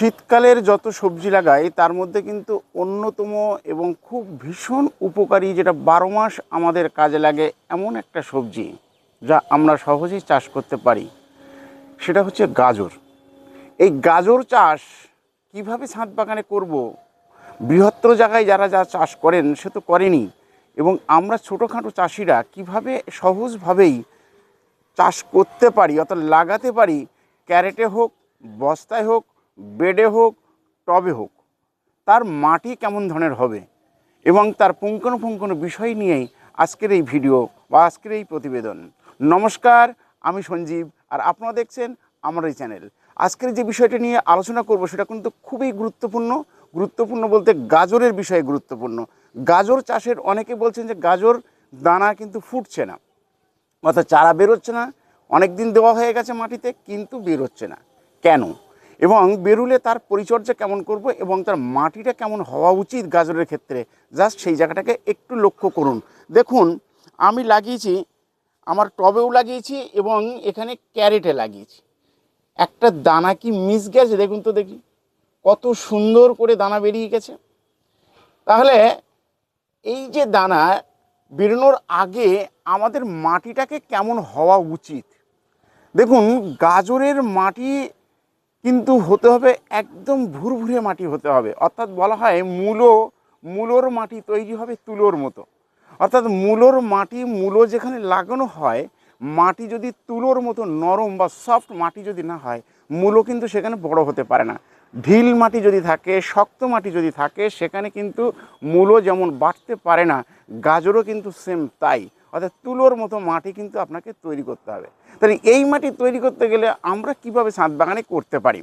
শীতকালের যত সবজি লাগাই, তার মধ্যে কিন্তু অন্যতম এবং খুব ভীষণ উপকারী যেটা বারো মাস আমাদের কাজে লাগে এমন একটা সবজি যা আমরা সহজেই চাষ করতে পারি, সেটা হচ্ছে গাজর। এই গাজর চাষ কীভাবে ছাদ বাগানে করব? বৃহত্তর জায়গায় যারা যা চাষ করেন, সে তো করেনি। এবং আমরা ছোটোখাটো চাষিরা কীভাবে সহজভাবেই চাষ করতে পারি, অর্থাৎ লাগাতে পারি, ক্যারেটে হোক, বস্তায় হোক বেডে হোক, টবে হোক, তার মাটি কেমন ধরনের হবে এবং তার পুঙ্খানুপুঙ্খানু বিষয় নিয়েই আজকের এই ভিডিও বা আজকের এই প্রতিবেদন। নমস্কার, আমি সঞ্জীব আর আপনারা দেখছেন আমার এই চ্যানেল। আজকের যে বিষয়টা নিয়ে আলোচনা করব সেটা কিন্তু খুবই গুরুত্বপূর্ণ গুরুত্বপূর্ণ বলতে গাজরের বিষয়ে গুরুত্বপূর্ণ। গাজর চাষের অনেকে বলছেন যে গাজর দানা কিন্তু ফুটছে না, অর্থাৎ চারা বেরোচ্ছে না অনেক দিন দেওয়া হয়ে গেছে মাটিতে, কিন্তু বেরোচ্ছে না। কেন? এবং বেরুলে তার পরিচর্যা কেমন করব এবং তার মাটিটা কেমন হওয়া উচিত গাজরের ক্ষেত্রে? জাস্ট সেই জায়গাটাকে একটু লক্ষ্য করুন। দেখুন, আমি লাগিয়েছি, আমার টবেও লাগিয়েছি এবং এখানে ক্যারেটে লাগিয়েছি। একটা দানা কি মিস গেছে? দেখুন তো দেখি। কত সুন্দর করে দানা বেরিয়ে গেছে। তাহলে এই যে দানা বেরোনোর আগে আমাদের মাটিটাকে কেমন হওয়া উচিত? দেখুন, গাজরের মাটি কিন্তু হতে হবে একদম ভুরভুরে মাটি হতে হবে। অর্থাৎ বলা হয় মূলো, মূলোর মাটি তৈরি হবে তুলোর মতো। অর্থাৎ মূলোর মাটি, মূলো যেখানে লাগানো হয়, মাটি যদি তুলোর মতো নরম বা সফট মাটি যদি না হয়, মূলো কিন্তু সেখানে বড় হতে পারে না। ঢিল মাটি যদি থাকে, শক্ত মাটি যদি থাকে, সেখানে কিন্তু মূলো যেমন বাড়তে পারে না, গাজরও কিন্তু সেম তাই। অর্থাৎ তুলোর মতো মাটি কিন্তু আপনাকে তৈরি করতে হবে। তাহলে এই মাটি তৈরি করতে গেলে আমরা কীভাবে ছাদ বাগানে করতে পারি?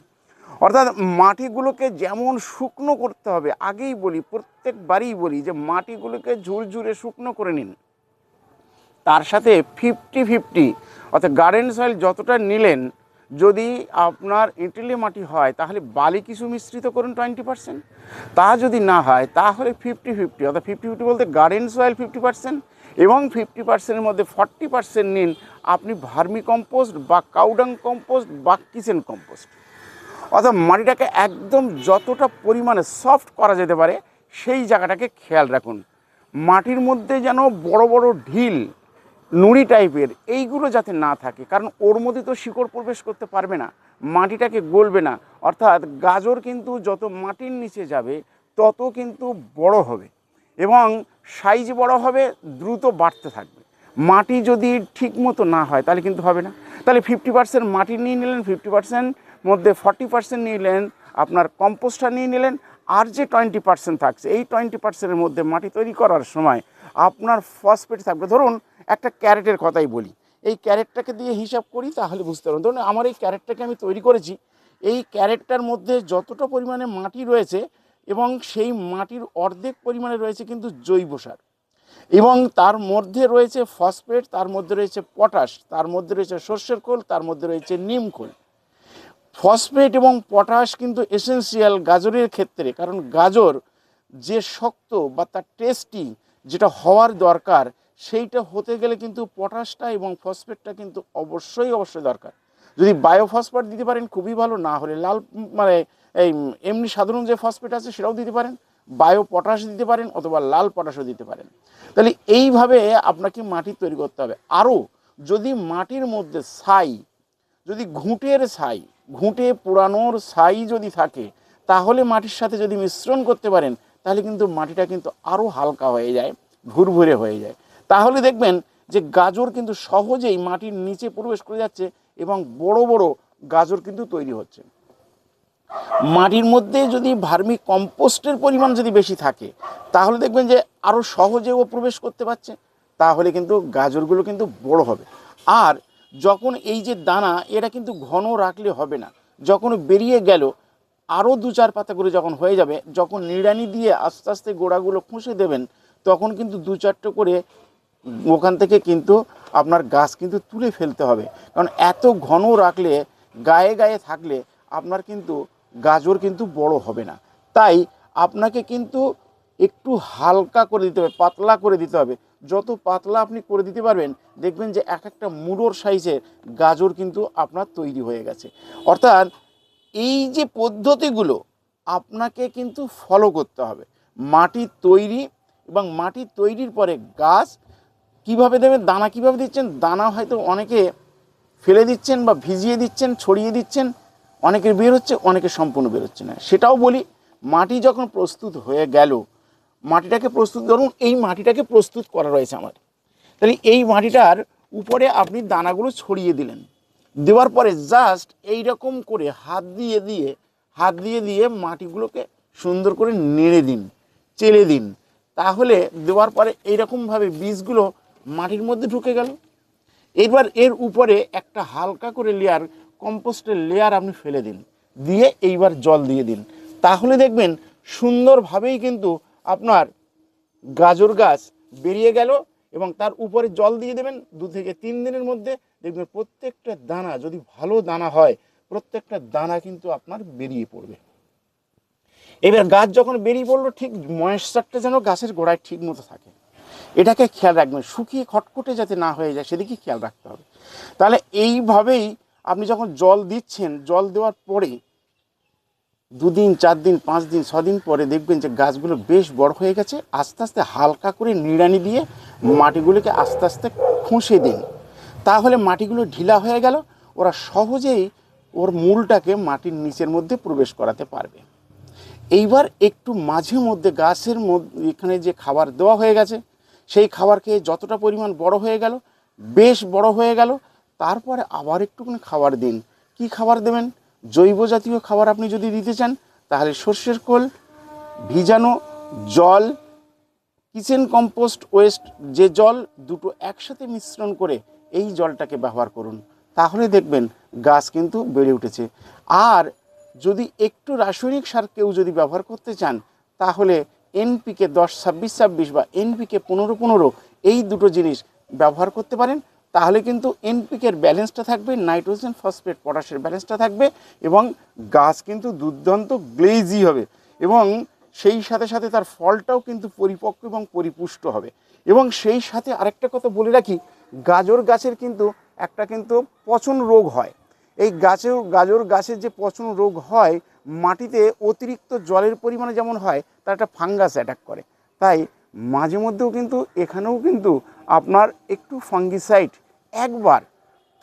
অর্থাৎ মাটিগুলোকে যেমন শুকনো করতে হবে, আগেই বলি, প্রত্যেকবারই বলি যে মাটিগুলোকে ঝুরঝুরে শুকনো করে নিন। তার সাথে ফিফটি ফিফটি অর্থাৎ গার্ডেন সয়েল যতটা নিলেন, যদি আপনার ইটেলি মাটি হয়, তাহলে বালি কিছু মিশ্রিত করুন টোয়েন্টি পার্সেন্ট তা যদি না হয়, তাহলে ফিফটি ফিফটি অর্থাৎ ফিফটি ফিফটি বলতে গার্ডেন সয়েল ফিফটি পার্সেন্ট এবং ফিফটি পার্সেন্টের মধ্যে ফর্টি পার্সেন্ট নিন আপনি ভার্মি কম্পোস্ট বা কাউডাং কম্পোস্ট বা কিচেন কম্পোস্ট। অর্থাৎ মাটিটাকে একদম যতটা পরিমাণে সফট করা যেতে পারে সেই জায়গাটাকে খেয়াল রাখুন। মাটির মধ্যে যেন বড় বড় ঢিল, নুড়ি টাইপের এইগুলো যাতে না থাকে, কারণ ওর মধ্যে তো শিকড় প্রবেশ করতে পারবে না, মাটিটাকে গলবে না। অর্থাৎ গাজর কিন্তু যত মাটির নিচে যাবে, তত কিন্তু বড় হবে। এবং সাইজ বড় হবে, দ্রুত বাড়তে থাকবে। মাটি যদি ঠিক মতো না হয়, তাহলে কিন্তু হবে না। তাহলে ফিফটি পার্সেন্ট মাটি নিয়ে নিলেন ফিফটি পার্সেন্ট মধ্যে ফর্টি পার্সেন্ট নিয়ে নিলেন, আপনার কম্পোস্টটা নিয়ে নিলেন, আর যে টোয়েন্টি পার্সেন্ট থাকছে, এই টোয়েন্টি পার্সেন্টের মধ্যে মাটি তৈরি করার সময় আপনার ফসফেট থাকবে। ধরুন, একটা ক্যারেটের কথাই বলি। এই ক্যারেটটাকে দিয়ে হিসাব করি, তাহলে বুঝতে পারবেন। ধরুন, আমার এই ক্যারেটটাকে আমি তৈরি করেছি। এই ক্যারেটটার মধ্যে যতটা পরিমাণে মাটি রয়েছে এবং সেই মাটির অর্ধেক পরিমাণে রয়েছে কিন্তু জৈব সার। এবং তার মধ্যে রয়েছে ফসফেট তার মধ্যে রয়েছে পটাশ তার মধ্যে রয়েছে সর্ষের খোল, তার মধ্যে রয়েছে নিম খোল। ফসফেট এবং পটাশ কিন্তু এসেন্সিয়াল গাজরের ক্ষেত্রে, কারণ গাজর যে শক্ত বা তার টেস্টি যেটা হওয়ার দরকার, সেইটা হতে গেলে কিন্তু পটাশটা এবং ফসফেটটা কিন্তু অবশ্যই অবশ্যই দরকার। যদি বায়োফসফেট দিতে পারেন, খুবই ভালো। না হলে লাল মানে এই এমনি সাধারণ যে ফসফেট আছে, সেটাও দিতে পারেন। বায়ো পটাশ দিতে পারেন অথবা লাল পটাশও দিতে পারেন। তাহলে এইভাবে আপনাকে মাটি তৈরি করতে হবে। আরও, যদি মাটির মধ্যে ছাই, যদি ঘুঁটের ছাই, ঘুঁটে পোড়ানোর ছাই যদি থাকে, তাহলে মাটির সাথে যদি মিশ্রণ করতে পারেন, তাহলে কিন্তু মাটিটা কিন্তু আরও হালকা হয়ে যায়, ভুরভুরে হয়ে যায়। তাহলে দেখবেন যে গাজর কিন্তু সহজেই মাটির নিচে প্রবেশ করে যাচ্ছে এবং বড় বড় গাজর কিন্তু তৈরি হচ্ছে। মাটির মধ্যে যদি ভার্মি কম্পোস্টের পরিমাণ যদি বেশি থাকে, তাহলে দেখবেন যে আরও সহজে ও প্রবেশ করতে পারছে, তাহলে কিন্তু গাজরগুলো কিন্তু বড় হবে। আর যখন এই যে দানা, এটা কিন্তু ঘন রাখলে হবে না। যখন বেরিয়ে গেল আরও দু চার পাতা করে যখন হয়ে যাবে, যখন নিড়ানি দিয়ে আস্তে আস্তে গোড়াগুলো খুঁষে দেবেন, তখন কিন্তু দু চারটে করে ওখান থেকে কিন্তু আপনার গাছ কিন্তু তুলে ফেলতে হবে। কারণ এত ঘন রাখলে, গায়ে গায়ে থাকলে আপনার কিন্তু গাজর কিন্তু বড় হবে না। তাই আপনাকে কিন্তু একটু হালকা করে দিতে হবে, পাতলা করে দিতে হবে। যত পাতলা আপনি করে দিতে পারবেন, দেখবেন যে এক একটা মুড়োর সাইজের গাজর কিন্তু আপনার তৈরি হয়ে গেছে। অর্থাৎ এই যে পদ্ধতিগুলো আপনাকে কিন্তু ফলো করতে হবে। মাটি তৈরি এবং মাটি তৈরির পরে গাছ কীভাবে দেবেন? দানা কীভাবে দিচ্ছেন? দানা হয়তো অনেকে ফেলে দিচ্ছেন বা ভিজিয়ে দিচ্ছেন, ছড়িয়ে দিচ্ছেন। অনেকের বের হচ্ছে অনেকের সম্পূর্ণ বের হচ্ছে না। সেটাও বলি, মাটি যখন প্রস্তুত হয়ে গেল, মাটিটাকে প্রস্তুত, ধরুন এই মাটিটাকে প্রস্তুত করা রয়েছে আমার। তাহলে এই মাটিটার উপরে আপনি দানাগুলো ছড়িয়ে দিলেন। দেওয়ার পরে জাস্ট এই রকম করে হাত দিয়ে দিয়ে, হাত দিয়ে দিয়ে মাটিগুলোকে সুন্দর করে নেড়ে দিন, চেলে দিন। তাহলে দেওয়ার পরে এইরকমভাবে বীজগুলো মাটির মধ্যে ঢুকে গেল। এবার এর উপরে একটা হালকা করে লেয়ার কম্পোস্টের লেয়ার আপনি ফেলে দিন। দিয়ে এইবার জল দিয়ে দিন। তাহলে দেখবেন সুন্দরভাবেই কিন্তু আপনার গাজর গাছ বেরিয়ে গেল এবং তার উপরে জল দিয়ে দেবেন। দু থেকে তিন দিনের মধ্যে দেখবেন প্রত্যেকটা দানা, যদি ভালো দানা হয়, প্রত্যেকটা দানা কিন্তু আপনার বেরিয়ে পড়বে। এবার গাছ যখন বেরিয়ে পড়ল, ঠিক ময়েশ্চারটা যেন গাছের গোড়ায় ঠিক মতো থাকে। এটাকে খেয়াল রাখবেন, শুকিয়ে খটখটে যাতে না হয়ে যায় সেদিকে খেয়াল রাখতে হবে। তাহলে এইভাবেই আপনি যখন জল দিচ্ছেন, জল দেওয়ার পরে দুদিন চার দিন পাঁচ দিন ছদিন পরে দেখবেন যে গাছগুলো বেশ বড় হয়ে গেছে, আস্তে আস্তে হালকা করে নিড়ানি দিয়ে মাটিগুলোকে আস্তে আস্তে খুঁষে দিন। তাহলে মাটিগুলো ঢিলা হয়ে গেল, ওরা সহজেই ওর মূলটাকে মাটির নিচের মধ্যে প্রবেশ করাতে পারবে। এইবার একটু মাঝে মধ্যে গাছের মধ্যে, এখানে যে খাবার দেওয়া হয়ে গেছে সেই খাবার খেয়ে যতটা পরিমাণ বড় হয়ে গেল, বেশ বড় হয়ে গেল, তারপরে আবার একটুখানি খাবার দিন। কি খাবার দেবেন? জৈব জাতীয় খাবার আপনি যদি দিতে চান, তাহলে সর্ষের খোল, ভিজানো জল, কিচেন কম্পোস্ট ওয়েস্ট, যে জল দুটো একসাথে মিশ্রণ করে এই জলটাকে ব্যবহার করুন। তাহলে দেখবেন গাছ কিন্তু বেড়ে উঠেছে। আর যদি একটু রাসায়নিক সার কেউ যদি ব্যবহার করতে চান, তাহলে এনপিকে দশ, ছাব্বিশ ছাব্বিশ বা এনপিকে পনেরো পনেরো এই দুটো জিনিস ব্যবহার করতে পারেন, তাহলে কিন্তু এনপিকের ব্যালেন্সটা থাকবে, নাইট্রোজেন ফসফেট, পটাশের ব্যালেন্সটা থাকবে এবং গাছ কিন্তু দুর্দান্ত গ্লেজি হবে এবং সেই সাথে সাথে তার ফলটাও কিন্তু পরিপক্ক এবং পরিপুষ্ট হবে। এবং সেই সাথে আরেকটা কথা বলে রাখি, গাজর গাছের কিন্তু একটা কিন্তু পচন রোগ হয়। এই গাছের, গাজর গাছের যে পচন রোগ হয় মাটিতে অতিরিক্ত জলের পরিমাণে যেমন হয়, তার একটা ফাঙ্গাস অ্যাটাক করে। তাই মাঝে মধ্যেও কিন্তু এখানেও কিন্তু আপনার একটু ফাঙ্গিসাইড একবার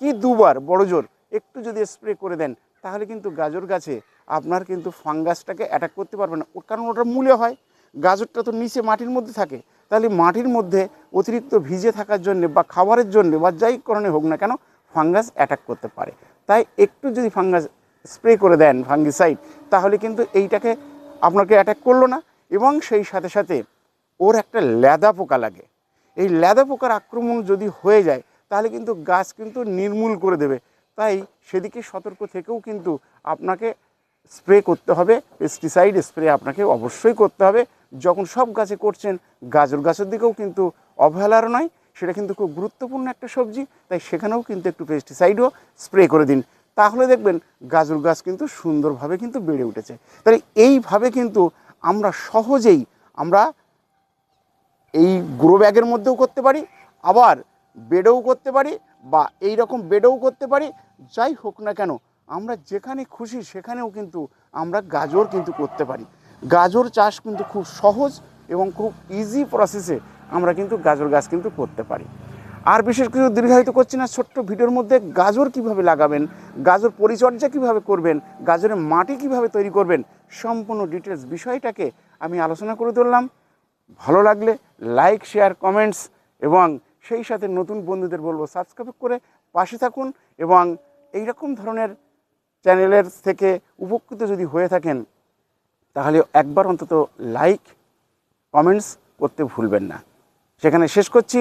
কি দুবার বড় জোর একটু যদি স্প্রে করে দেন, তাহলে কিন্তু গাজর গাছে আপনার কিন্তু ফাঙ্গাসটাকে অ্যাটাক করতে পারবে না। কারণ ওটা মূলে হয়। গাজরটা তো নিচে মাটির মধ্যে থাকে। তাহলে মাটির মধ্যে অতিরিক্ত ভিজে থাকার জন্য বা খাবারের জন্য বা যাই কারণে হোক না কেন, ফাঙ্গাস অ্যাটাক করতে পারে। তাই একটু যদি ফাঙ্গাস স্প্রে করে দেন ফাঙ্গিসাইড, তাহলে কিন্তু এইটাকে আপনাকে অ্যাটাক করল না এবং সেই সাথে সাথে ওর একটা ল্যাদা পোকা লাগে। এই ল্যাদা পোকার আক্রমণ যদি হয়ে যায়, তাহলে কিন্তু গাছ কিন্তু নির্মূল করে দেবে। তাই সেদিকে সতর্ক থেকেও কিন্তু আপনাকে স্প্রে করতে হবে পেস্টিসাইড স্প্রে আপনাকে অবশ্যই করতে হবে। যখন সব গাছে করছেন, গাজর গাছের দিকেও কিন্তু অবহেলার নয়, সেটা কিন্তু খুব গুরুত্বপূর্ণ একটা সবজি, তাই সেখানেও কিন্তু একটু পেস্টিসাইডও স্প্রে করে দিন। তাহলে দেখবেন গাজর গাছ কিন্তু সুন্দরভাবে কিন্তু বেড়ে উঠেছে। তাহলে এইভাবে কিন্তু আমরা সহজেই আমরা এই গ্রো ব্যাগের মধ্যেও করতে পারি, আবার বেডেও করতে পারি বা এই রকম বেডেও করতে পারি। যাই হোক না কেন, আমরা যেখানে খুশি সেখানেও কিন্তু আমরা গাজর কিন্তু করতে পারি। গাজর চাষ কিন্তু খুব সহজ এবং খুব ইজি প্রসেসে আমরা কিন্তু গাজর গাছ কিন্তু করতে পারি। আর বিশেষ কিছু দীর্ঘায়িত করছি না, ছোট্ট ভিডিওর মধ্যে গাজর কীভাবে লাগাবেন, গাজর পরিচর্যা কীভাবে করবেন, গাজরের মাটি কীভাবে তৈরি করবেন, সম্পূর্ণ ডিটেলস বিষয়টাকে আমি আলোচনা করে ধরলাম ভালো লাগলে লাইক শেয়ার কমেন্টস এবং সেই সাথে নতুন বন্ধুদের বলব সাবস্ক্রাইব করে পাশে থাকুন এবং এই রকম ধরনের চ্যানেলের থেকে উপকৃত যদি হয়ে থাকেন, তাহলে একবার অন্তত লাইক কমেন্টস করতে ভুলবেন না। সেখানে শেষ করছি।